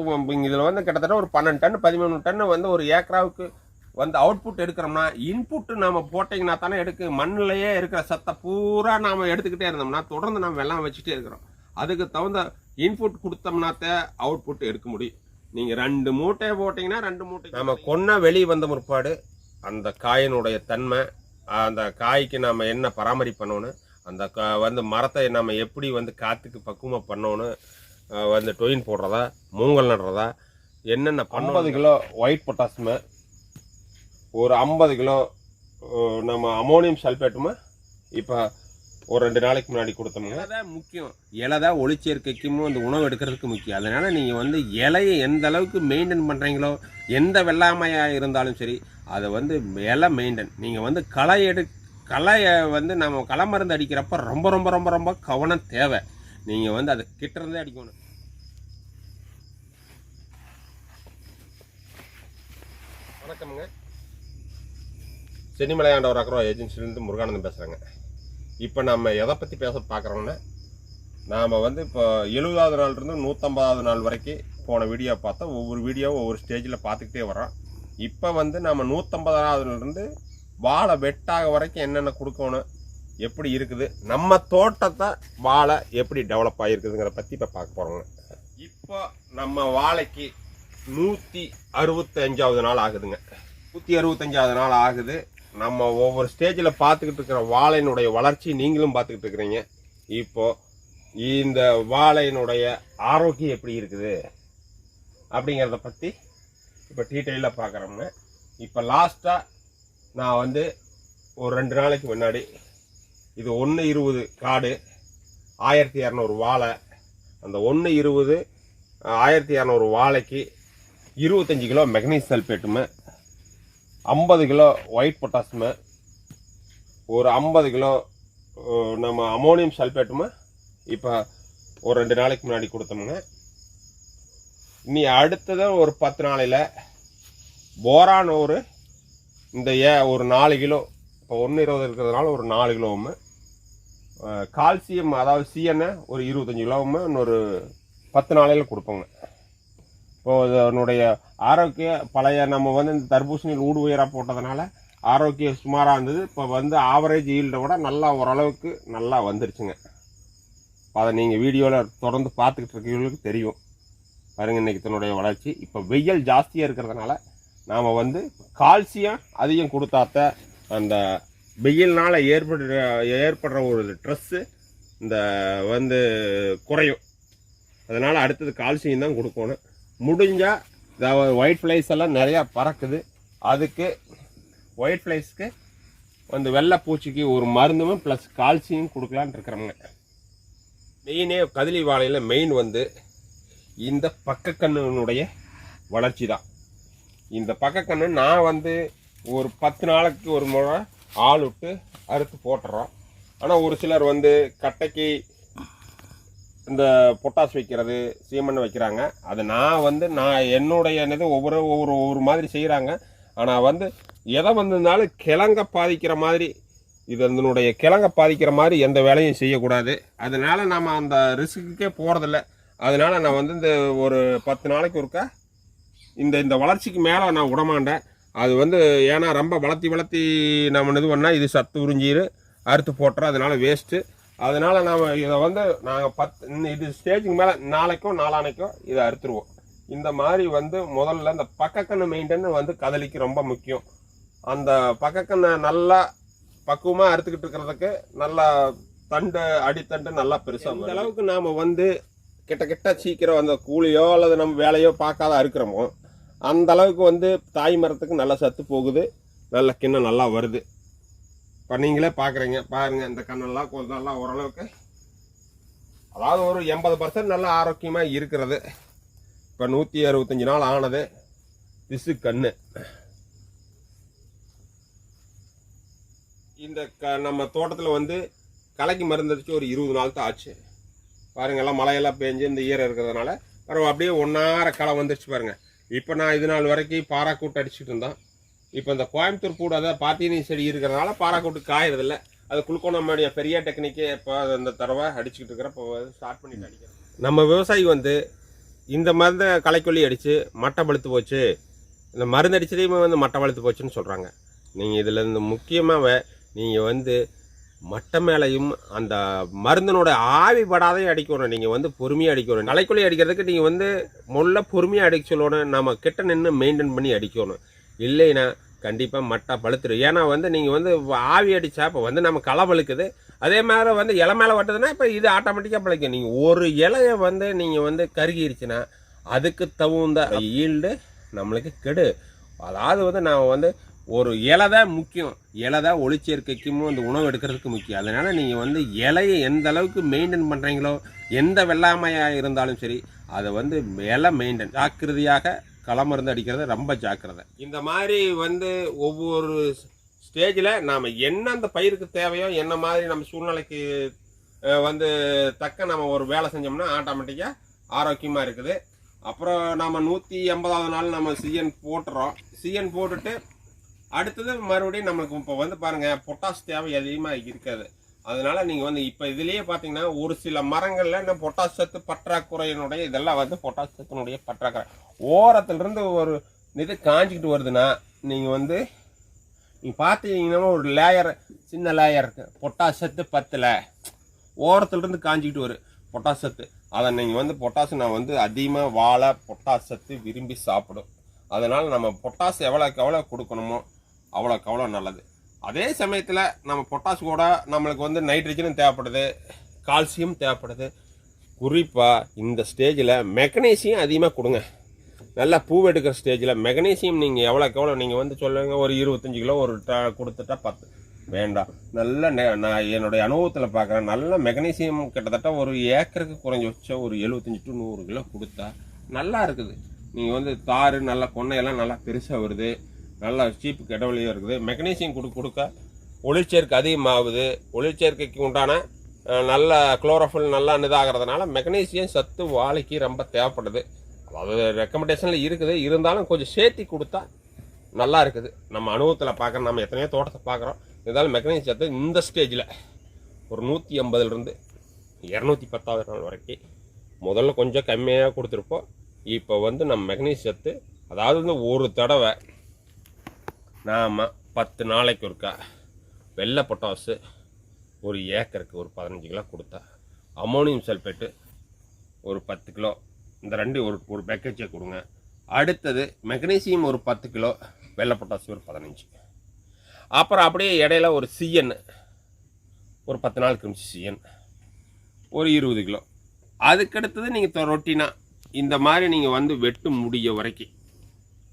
இப்போ இதில் வந்து கிட்டத்தட்ட ஒரு பன்னெண்டு டன் பதிமூணு டன் வந்து ஒரு ஏக்கராவுக்கு வந்து அவுட்புட் எடுக்கிறோம்னா இன்புட் நாம போட்டிங்கன்னா தானே எடுக்கு மண்ணிலேயே இருக்கிற சத்தை பூரா நாம எடுத்துக்கிட்டே இருந்தோம்னா தொடர்ந்து நம்ம வெள்ளம் வச்சுட்டே இருக்கிறோம். அதுக்கு தகுந்த இன்புட் கொடுத்தோம்னாத்த அவுட்புட் எடுக்க முடியும். நீங்க ரெண்டு மூட்டை போட்டீங்கன்னா ரெண்டு மூட்டை நம்ம கொன்ன வெளியே வந்த முற்பாடு அந்த காயினுடைய தன்மை அந்த காய்க்கு நாம என்ன பராமரிப்பு பண்ணணும் அந்த க- வந்து மரத்தை நம்ம எப்படி வந்து காத்துக்கு பக்குவமாக பண்ணணும் அஹ் வந்து டொயின் போடுறதா மூங்கல் நடுறதா என்னென்ன ஐம்பது கிலோ ஒயிட் பொட்டாசியம் ஒரு ஐம்பது கிலோ நம்ம அமோனியம் சல்பேட்டுமா இப்போ ஒரு ரெண்டு நாளைக்கு முன்னாடி கொடுத்தோம்னா இலைதான் முக்கியம். இலை தான் ஒளிச்சேர்க்கைக்கும் அந்த உணவு எடுக்கிறதுக்கு முக்கியம். அதனால நீங்கள் வந்து இலையை எந்த அளவுக்கு மெயின்டைன் பண்ணுறீங்களோ எந்த வெள்ளாமையாக இருந்தாலும் சரி அதை வந்து இலை மெயின்டைன் நீங்கள் வந்து களை எடு களையை வந்து நம்ம களை மருந்து அடிக்கிறப்ப ரொம்ப ரொம்ப ரொம்ப ரொம்ப கவனம் தேவை. நீங்கள் வந்து அதை கிட்ட இருந்தே அடிக்கணும். வணக்கமுங்க. சென்னிமலையாண்டவர் அக்ரோ ஏஜென்சிலேருந்து முருகானந்தம் பேசுகிறேங்க இப்போ நம்ம எதை பற்றி பேச பார்க்குறோம்னா நாம் வந்து இப்போ எழுபதாவது நாள்லேருந்து நூற்றம்பதாவது நாள் வரைக்கும் போன வீடியோ பார்த்தா ஒவ்வொரு வீடியோவும் ஒவ்வொரு ஸ்டேஜில் பார்த்துக்கிட்டே வரோம் இப்போ வந்து நம்ம நூற்றம்பதாவதுலேருந்து வாழை வெட்டாக வரைக்கும் என்னென்ன கொடுக்கணும் எப்படி இருக்குது நம்ம தோட்டத்தை வாழை எப்படி டெவலப் ஆகிருக்குதுங்கிற பற்றி இப்போ பார்க்க போகிறோங்க இப்போ நம்ம வாழைக்கு நூற்றி அறுபத்தஞ்சாவது நாள் ஆகுதுங்க நூற்றி அறுபத்தஞ்சாவது நாள் ஆகுது நம்ம ஒவ்வொரு ஸ்டேஜில் பார்த்துக்கிட்டு இருக்கிற வாழையினுடைய வளர்ச்சி நீங்களும் பார்த்துக்கிட்டு இருக்கிறீங்க. இப்போது இந்த வாழையினுடைய ஆரோக்கியம் எப்படி இருக்குது? அப்படிங்கிறத பற்றி இப்போ டீட்டெயிலாக பார்க்குறோம்ங்க. இப்போ லாஸ்ட்டாக நான் வந்து ஒரு ரெண்டு நாளைக்கு முன்னாடி இது ஒன்று இருபது காடு ஆயிரத்தி இரநூறு வாழை. அந்த ஒன்று இருபது ஆயிரத்தி இரநூறு வாழைக்கு இருபத்தஞ்சி கிலோ மெக்னீஸ் சல்பேட்டுமே ஐம்பது கிலோ ஒயிட் பொட்டாசுமே ஒரு ஐம்பது கிலோ நம்ம அமோனியம் சல்பேட்டுமே இப்போ ஒரு ரெண்டு நாளைக்கு முன்னாடி கொடுத்தோமுங்க. இனி அடுத்தது ஒரு பத்து நாளையில் போரான் ஒரு இந்த ஏ ஒரு நாலு கிலோ இப்போ ஒன்று இருபது இருக்கிறதுனால ஒரு நாலு கிலோவும் கால்சியம் அதாவது சிஎன்னை ஒரு இருபத்தஞ்சி கிலோவும் இன்னொரு பத்து நாளையில் கொடுப்போங்க. அதனுடைய ஆரோக்கிய பழைய நம்ம வந்து இந்த தர்பூசணியில் ஊடு உயராக போட்டதுனால ஆரோக்கியம் சுமாராக இருந்தது. இப்போ வந்து ஆவரேஜ் ஈல்டை விட நல்லா ஓரளவுக்கு நல்லா வந்துருச்சுங்க. இப்போ அதை நீங்கள் வீடியோவில் தொடர்ந்து பார்த்துக்கிட்டு இருக்கிறவங்களுக்கு தெரியும். பாருங்க இன்னைக்கு தன்னுடைய வளர்ச்சி. இப்போ வெயில் ஜாஸ்தியாக இருக்கிறதுனால நாம் வந்து கால்சியம் அதிகம் கொடுத்தாத்த அந்த வெயில்னால் ஏற்படுற ஏற்படுற ஒரு ட்ரெஸ்ஸு இந்த வந்து குறையும். அதனால் அடுத்தது கால்சியம் தான் கொடுக்கணும். முடிஞ்சால் ஒயிட் ஃப்ளைஸ் எல்லாம் நிறையா பறக்குது. அதுக்கு ஒயிட் ஃப்ளைஸ்க்கு அந்த வெள்ளை பூச்சிக்கு ஒரு மருந்தும் ப்ளஸ் கால்சியம் கொடுக்கலான்னு இருக்கிறோங்க மெயினே கதிலி வாழையில் மெயின் வந்து இந்த பக்கக்கண்ணுனுடைய வளர்ச்சி தான். இந்த பக்கக்கண்ணு நான் வந்து ஒரு பத்து நாளைக்கு ஒரு முறை ஆள் விட்டு அறுத்து போட்டுறோம். ஆனால் ஒரு சிலர் வந்து கட்டைக்கு இந்த பொட்டாஸ் வைக்கிறது சீமெண்ணை வைக்கிறாங்க. அது நான் வந்து நான் என்னுடைய இது ஒவ்வொரு ஒவ்வொரு ஒவ்வொரு மாதிரி செய்கிறாங்க ஆனால் வந்து எதை வந்திருந்தாலும் கிழங்க பாதிக்கிற மாதிரி இது அதனுடைய கிழங்க பாதிக்கிற மாதிரி எந்த வேலையும் செய்யக்கூடாது. அதனால் நம்ம அந்த ரிஸ்க்குக்கே போகிறதில்ல அதனால் நான் வந்து இந்த ஒரு பத்து நாளைக்கு ஒருக்கா இந்த இந்த வளர்ச்சிக்கு மேலே நான் விடமாட்டேன். அது வந்து ஏன்னா ரொம்ப வளர்த்தி வளர்த்தி நம்ம இது பண்ணால் இது சத்து உறிஞ்சிரு அறுத்து போட்டுறோம் அதனால் வேஸ்ட்டு அதனால நாம் இதை வந்து நாங்கள் பத்து இது ஸ்டேஜுக்கு மேலே நாளைக்கும் நாளானைக்கும் இதை அறுத்துருவோம். இந்த மாதிரி வந்து முதல்ல இந்த பக்கக்கண்ணு மெயின்டைன் வந்து கதலிக்கு ரொம்ப முக்கியம். அந்த பக்கக்கண்ணை நல்லா பக்குவமாக அறுத்துக்கிட்டு இருக்கிறதுக்கு நல்லா தண்டு அடித்தண்டு நல்லா பெருசாக இந்த அளவுக்கு நாம் வந்து கிட்ட கிட்ட சீக்கிரம் அந்த கூலியோ அல்லது நம்ம வேலையோ பார்க்காத அறுக்கிறோமோ அந்த அளவுக்கு வந்து தாய் மரத்துக்கு நல்ல சத்து போகுது. நல்ல கிண்ணம் நல்லா வருது. இப்போ நீங்களே பார்க்குறீங்க பாருங்கள் இந்த கண்ணெல்லாம் கொஞ்சம் நல்லா ஓரளவுக்கு. அதாவது ஒரு எண்பது பர்சன்ட் நல்லா ஆரோக்கியமாக இருக்கிறது. இப்போ நூற்றி அறுபத்தஞ்சு நாள் ஆனது திசு கண்ணு. இந்த க நம்ம தோட்டத்தில் வந்து களைக்கு மருந்து அடிச்சு ஒரு இருபது நாள் தான் ஆச்சு. பாருங்க எல்லாம் மழையெல்லாம் பேஞ்சு இந்த ஈரம் இருக்கிறதுனால. பரவ அப்படியே ஒன்றார களை வந்துருச்சு பாருங்கள் இப்போ நான் இது நாள் வரைக்கும் பாராக்கூட்டு அடிச்சுட்டு இருந்தேன். இப்போ இந்த கோயம்புத்தூர் கூட அதாவது பாட்டினி செடி இருக்கிறதுனால பாராக்கூட்டு காயறதில்ல. அது குளுக்கோணமாடிய பெரிய டெக்னிக்கே இப்போ இந்த தடவை அடிச்சுக்கிட்டு இருக்கிற இப்போ ஸ்டார்ட் பண்ணிட்டு அடிக்கிறோம். நம்ம விவசாயி வந்து இந்த மருந்த களைக்கொல்லி அடித்து மட்டை பழுத்து போச்சு. இந்த மருந்து அடிச்சதையுமே வந்து மட்டை பழுத்து போச்சுன்னு சொல்கிறாங்க நீங்கள் இதில் இந்த முக்கியமாக நீங்கள் வந்து மட்டை மேலையும் அந்த மருந்தினோட ஆவி அடிக்கணும். நீங்கள் வந்து பொறுமையாக அடிக்கணும். களைக்கொல்லி அடிக்கிறதுக்கு நீங்கள் வந்து முள்ள பொறுமையாக அடிக்க சொல்லணும். நம்ம கிட்ட நின்று மெயின்டைன் பண்ணி அடிக்கணும். இல்லைன்னா கண்டிப்பாக மட்டை பழுத்துரும். ஏன்னா வந்து நீங்கள் வந்து ஆவி அடித்தா இப்போ வந்து நம்ம களை பழுக்குது அதே மாதிரி வந்து இலை மேலே வட்டதுன்னா இப்போ இது ஆட்டோமேட்டிக்காக பழைக்கும். நீங்கள் ஒரு இலையை வந்து நீங்கள் வந்து கருகிருச்சுன்னா அதுக்கு தகுந்த ஈல்டு நம்மளுக்கு கெடு. அதாவது வந்து நான் வந்து ஒரு இலை தான் முக்கியம். இலை தான் ஒளிச்சேர்க்கைக்கும் அந்த உணவு எடுக்கிறதுக்கு முக்கியம். அதனால் நீங்கள் வந்து இலையை எந்த அளவுக்கு மெயின்டைன் பண்ணுறீங்களோ எந்த வெள்ளாமையாக இருந்தாலும் சரி அதை வந்து இலை மெயின்டைன் ஜாக்கிரதையாக களமருந்து அடிக்கிறது ரொம்ப ஜாக்கிரதை. இந்த மாதிரி வந்து ஒவ்வொரு ஸ்டேஜில் நாம் என்ன அந்த பயிருக்கு தேவையோ என்ன மாதிரி நம்ம சூழ்நிலைக்கு வந்து தக்க நம்ம ஒரு வேலை செஞ்சோம்னா ஆட்டோமேட்டிக்காக ஆரோக்கியமாக இருக்குது. அப்புறம் நம்ம நூற்றி எண்பதாவது நாள் நம்ம சிஎன் போட்டுறோம். சிஎன் போட்டுட்டு அடுத்தது மறுபடியும் நம்மளுக்கு இப்போ வந்து பாருங்கள் பொட்டாஸ் தேவை அதிகமாக இருக்காது. அதனால நீங்கள் வந்து இப்போ இதுலேயே பார்த்தீங்கன்னா ஒரு சில மரங்களில் இந்த பொட்டாஸ் சத்து பற்றாக்குறையினுடைய இதெல்லாம் வந்து பொட்டாஸ் சத்தினுடைய பற்றாக்குறை. ஓரத்துலேருந்து ஒரு இது காஞ்சிக்கிட்டு வருதுன்னா நீங்கள் வந்து நீங்கள் பார்த்தீங்கன்னா ஒரு லேயர் சின்ன லேயர் இருக்கு. பொட்டாஸ் சத்து பத்தில். ஓரத்துலேருந்து காஞ்சிக்கிட்டு வரும் பொட்டாஸ் சத்து. அதை நீங்கள் வந்து பொட்டாசு நான் வந்து அதிகமாக வாழை பொட்டாஸ் சத்து விரும்பி சாப்பிடும். அதனால் நம்ம பொட்டாஸ் எவ்வளோக்கு எவ்வளோ கொடுக்கணுமோ அவ்வளோக்கு அவ்வளோ நல்லது. அதே சமயத்தில் நம்ம பொட்டாஸ் கூட நம்மளுக்கு வந்து நைட்ரஜனும் தேவைப்படுது கால்சியம் தேவைப்படுது. குறிப்பாக இந்த ஸ்டேஜில் மெக்னீசியம் அதிகமாக கொடுங்க. நல்லா பூ எடுக்கிற ஸ்டேஜில் மெக்னீசியம் நீங்கள் எவ்வளோக்கு எவ்வளோ நீங்கள் வந்து சொல்லுங்க ஒரு இருபத்தஞ்சி கிலோ ஒரு ட- கொடுத்துட்டா பத்து. வேண்டாம். நல்ல நான் என்னுடைய அனுபவத்தில் பார்க்குறேன் நல்ல மெக்னீசியம் கிட்டத்தட்ட ஒரு ஏக்கருக்கு குறைஞ்சி வச்ச ஒரு எழுபத்தஞ்சி டு நூறு கிலோ கொடுத்தா நல்லா இருக்குது. நீங்கள் வந்து தாறு நல்லா கொன்னையெல்லாம் நல்லா பெருசாக வருது. நல்லா சீப்பு கெடவழியாக இருக்குது. மெக்னீசியம் கொடுக்க. கொடுக்க ஒளிச்சேர்க்கை அதிகமாகுது. ஒளிச்சேர்க்கைக்கு உண்டான நல்ல குளோரோஃபில் நல்லா இதாகிறதுனால மெக்னீசியம் சத்து வாழைக்கு ரொம்ப தேவைப்படுது. அது ரெக்கமெண்டேஷனில் இருக்குது. இருந்தாலும் கொஞ்சம் சேர்த்தி கொடுத்தா நல்லா இருக்குது. நம்ம அனுபவத்தில் பார்க்குற நம்ம எத்தனையோ தோட்டத்தை பார்க்குறோம் இருந்தாலும் மெக்னீசியம் சத்து இந்த ஸ்டேஜில் ஒரு நூற்றி ஐம்பதுலேருந்து இரநூத்தி பத்தாவது நாள் வரைக்கும் முதல்ல கொஞ்சம் கம்மியாக கொடுத்துருப்போம். இப்போ வந்து நம்ம மெக்னீசியம் சத்து அதாவது வந்து ஒரு தடவை நாம் பத்து நாளைக்கு ஒருக்கா வெள்ளை பொட்டாசு ஒரு ஏக்கருக்கு ஒரு பதினஞ்சு கிலோ கொடுத்தா அமோனியம் சல்ஃபேட்டு ஒரு பத்து கிலோ இந்த ரெண்டு ஒரு ஒரு பேக்கேஜை கொடுங்க. அடுத்தது மெக்னீசியம் ஒரு பத்து கிலோ வெள்ளை பொட்டாசு ஒரு பதினஞ்சு. அப்புறம் அப்படியே இடையில ஒரு சிஎன் ஒரு பத்து நாள் கிமிச்சு சிஎன் ஒரு இருபது கிலோ. அதுக்கடுத்தது நீங்கள் ரொட்டினா இந்த மாதிரி நீங்கள் வந்து வெட்டு முடிய வரைக்கும்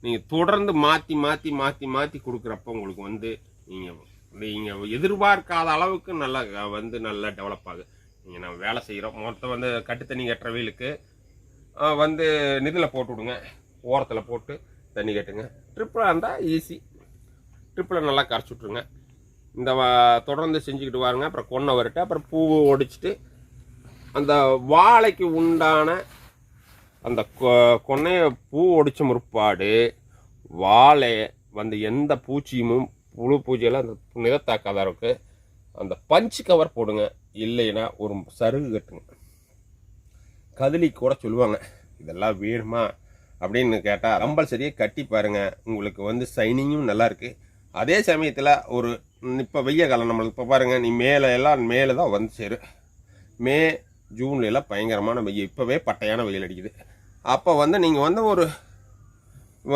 நீங்கள் தொடர்ந்து மாற்றி மாற்றி மாற்றி மாற்றி கொடுக்குறப்ப உங்களுக்கு வந்து நீங்கள் நீங்கள் எதிர்பார்க்காத அளவுக்கு நல்லா வந்து நல்லா டெவலப் ஆகுது. நீங்கள் நம்ம வேலை செய்கிறோம் மொத்தம் வந்து கட்டு தண்ணி கட்டுற வீலுக்கு வந்து நிதில் போட்டு விடுங்க. ஓரத்தில் போட்டு தண்ணி கட்டுங்க. ட்ரிப்பில் இருந்தால் ஈஸி ட்ரிப்பில் நல்லா கரைச்சி விட்ருங்க இந்த தொடர்ந்து செஞ்சுக்கிட்டு வாருங்க. அப்புறம் கொன்னை வரட்டு அப்புறம் பூவை ஒடிச்சிட்டு அந்த வாழைக்கு உண்டான அந்த கொ- பூ ஒடிச்ச முற்பாடு வாழை வந்து எந்த பூச்சியும் புழு பூச்சியெல்லாம் அந்த நிலத்தாக்காத அளவுக்கு அந்த பஞ்சு கவர் போடுங்க. இல்லைன்னா ஒரு சருகு கட்டுங்க. கதலி கூட சொல்லுவாங்க இதெல்லாம் வேணுமா? அப்படின்னு கேட்டால் கம்பல்சரியாக கட்டி பாருங்கள் உங்களுக்கு வந்து சைனிங்கும் நல்லாயிருக்கு அதே சமயத்தில் ஒரு இப்போ வெய்ய காலம் நம்மளுக்கு இப்போ பாருங்க நீ மேலே எல்லாம் மேலே தான் வந்து சேரும் மே ஜூன்ல எல்லாம் பயங்கரமான வெயில் இப்போவே பட்டையான வெயில் அடிக்குது. அப்போ வந்து நீங்கள் வந்து ஒரு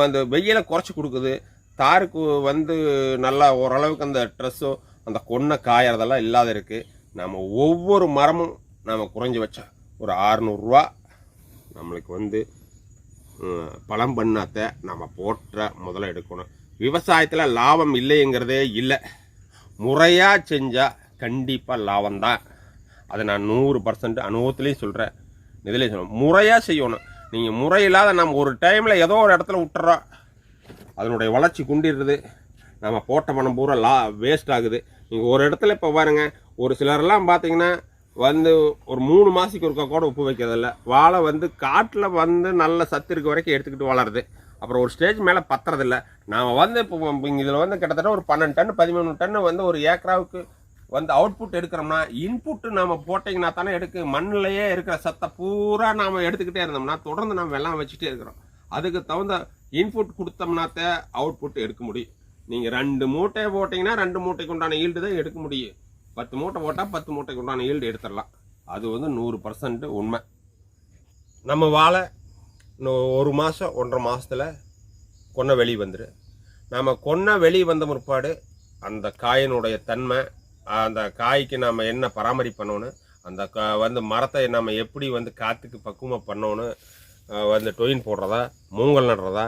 அந்த வெயிலை குறைச்சி கொடுக்குது. தாருக்கு வந்து நல்லா ஓரளவுக்கு அந்த ட்ரெஸ்ஸோ அந்த கொன்னை காயறதெல்லாம் இல்லாத இருக்குது நம்ம ஒவ்வொரு மரமும் நம்ம குறைஞ்சி வச்சா ஒரு ஆறுநூறுரூவா நம்மளுக்கு வந்து பழம் பண்ணாத்த பண்ணாத நம்ம போட்ட முதல்ல எடுக்கணும். விவசாயத்தில் லாபம் இல்லைங்கிறதே இல்லை. முறையாக செஞ்சால் கண்டிப்பாக லாபம்தான். அதை நான் நூறு பர்சன்ட் அனுபவத்துலேயும் சொல்கிறேன் இதுலேயும் சொல்கிறேன் முறையாக செய்யணும். நீங்கள் முறையில்லாத நம்ம ஒரு டைமில் ஏதோ ஒரு இடத்துல விட்டுறோம் அதனுடைய வளர்ச்சி குண்டிடுறது நம்ம போட்ட பணம் பூரா லா வேஸ்ட் ஆகுது. நீங்கள் ஒரு இடத்துல இப்போ பாருங்கள் ஒரு சிலரெல்லாம் பார்த்தீங்கன்னா வந்து ஒரு மூணு மாதத்துக்கு ஒருக்கா கூட உப்பு வைக்கிறதில்ல. வாழை வந்து காட்டில் வந்து நல்ல சத்து இருக்க வரைக்கும் எடுத்துக்கிட்டு வளருது. அப்புறம் ஒரு ஸ்டேஜ் மேலே பத்துறதில்ல. நாம் வந்து இப்போ இதில் வந்து கிட்டத்தட்ட ஒரு பன்னெண்டு டன் பதிமூணு டன்னு வந்து ஒரு ஏக்கராவுக்கு வந்து அவுட்புட் எடுக்கிறோம்னா இன்புட் நம்ம போட்டிங்கன்னா தானே எடுக்கு மண்ணிலேயே இருக்கிற சத்தை பூரா நாம் எடுத்துக்கிட்டே இருந்தோம்னா தொடர்ந்து நம்ம வெள்ளம் வச்சுட்டே இருக்கிறோம். அதுக்கு தகுந்த இன்புட் கொடுத்தோம்னாத்த அவுட்புட் எடுக்க முடியும். நீங்கள் ரெண்டு மூட்டை போட்டிங்கன்னா ரெண்டு மூட்டைக்கு உண்டான ஈல்டு தான் எடுக்க முடியும். பத்து மூட்டை போட்டால் பத்து மூட்டைக்கு உண்டான ஈல்டு எடுத்துடலாம். அது வந்து நூறு பர்சன்ட் உண்மை. நம்ம வாழை இன்னும் ஒரு மாதம் ஒன்றரை மாதத்தில் கொன்ன வெளி வந்துடும் நம்ம கொன்ன வெளி வந்த முற்பாடு அந்த காயினுடைய தன்மை அந்த காய்க்கு நம்ம என்ன பராமரிப்பு பண்ணணும் அந்த வந்து மரத்தை நம்ம எப்படி வந்து காற்றுக்கு பக்குவமாக பண்ணணும் வந்து டொயின் போடுறதா மூங்கல் நடுறதா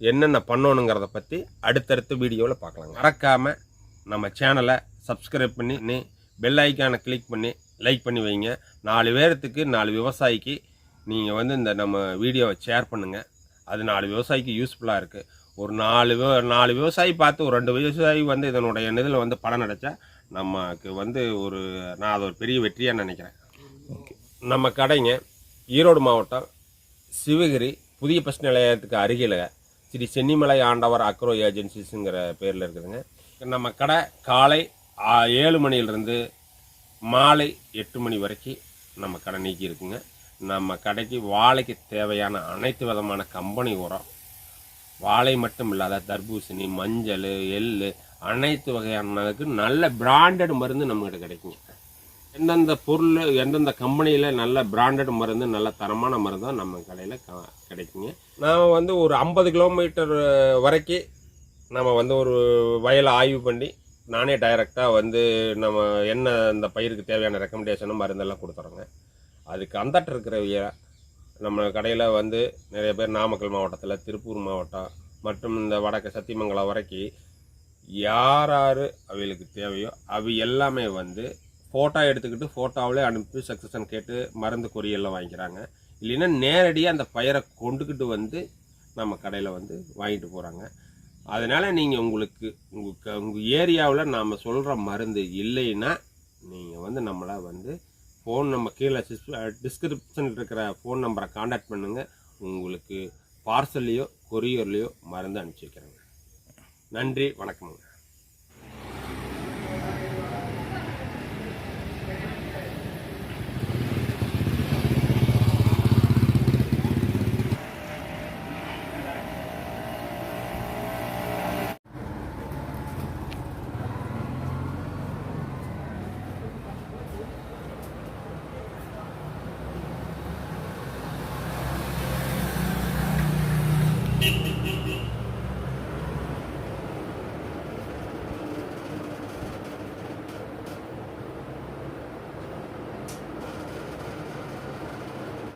என்னென்ன பண்ணணுங்கிறத பற்றி அடுத்தடுத்த வீடியோவில் பார்க்கலாம் மறக்காமல் நம்ம சேனலை சப்ஸ்கிரைப் பண்ணி நீ பெல் ஐக்கானை கிளிக் பண்ணி லைக் பண்ணி வைங்க. நாலு பேர்த்துக்கு நாலு விவசாயிக்கு நீங்கள் வந்து இந்த நம்ம வீடியோவை ஷேர் பண்ணுங்கள் அது நாலு விவசாயிக்கு யூஸ்ஃபுல்லாக இருக்குது ஒரு நாலு நாலு விவசாயி பார்த்து ஒரு ரெண்டு விவசாயி வந்து இதனுடைய இதில் வந்து பலன் அடைச்சா நமக்கு வந்து ஒரு நான் அது ஒரு பெரிய வெற்றியாக நினைக்கிறேன். நம்ம கடைங்க ஈரோடு மாவட்டம் சிவகிரி புதிய பஸ் நிலையத்துக்கு அருகில் ஸ்ரீ சென்னிமலை ஆண்டவர் அக்ரோ ஏஜென்சிஸுங்கிற பேரில் இருக்குதுங்க. நம்ம கடை காலை ஏழு மணியிலிருந்து மாலை எட்டு மணி வரைக்கும் நம்ம கடை நீக்கி இருக்குங்க. நம்ம கடைக்கு வாழைக்கு தேவையான அனைத்து விதமான கம்பெனி உரம் வாழை மட்டும் இல்லாத தர்பூசணி மஞ்சள் எள்ளு அனைத்து வகையானதுக்கு நல்ல பிராண்டட் மருந்து நம்மகிட்ட கிடைக்குங்க. எந்தெந்த பொருள் எந்தெந்த கம்பெனியில் நல்ல பிராண்டட் மருந்து நல்ல தரமான மருந்தோ நம்ம கடையில் க- கிடைக்குங்க. நாம் வந்து ஒரு ஐம்பது கிலோமீட்டர் வரைக்கும் நம்ம வந்து ஒரு வயலை ஆய்வு பண்ணி நானே டைரெக்டாக வந்து நம்ம என்ன அந்த பயிருக்கு தேவையான ரெக்கமெண்டேஷனும் மருந்தெல்லாம் கொடுத்துறோங்க. அதுக்கு அந்தாட்டு இருக்கிறவிய நம்ம கடையில் வந்து நிறைய பேர் நாமக்கல் மாவட்டத்தில் திருப்பூர் மாவட்டம் மற்றும் இந்த வடக்கு சத்தியமங்கலம் வரைக்கும் யார் யார் அவைகளுக்கு தேவையோ அவை எல்லாமே வந்து ஃபோட்டோ எடுத்துக்கிட்டு ஃபோட்டோவிலே அனுப்பி சக்ஸஷன் கேட்டு மருந்து கொரியெல்லாம் வாங்கிக்கிறாங்க. இல்லைன்னா நேரடியாக அந்த பயிரை கொண்டுக்கிட்டு வந்து நம்ம கடையில் வந்து வாங்கிட்டு போகிறாங்க அதனால் நீங்கள் உங்களுக்கு உங்கள் உங்கள் ஏரியாவில் நாம் சொல்கிற மருந்து இல்லைன்னா நீங்கள் வந்து நம்மளை வந்து ஃபோன் நம்ம கீழே டிஸ்கிரிப்ஷன் இருக்கிற ஃபோன் நம்பரை காண்டாக்ட் பண்ணுங்கள் உங்களுக்கு பார்சல்லையோ கொரியர்லேயோ மருந்து அனுப்பிச்சி வைக்கிறேங்க. நன்றி வணக்கமுங்க.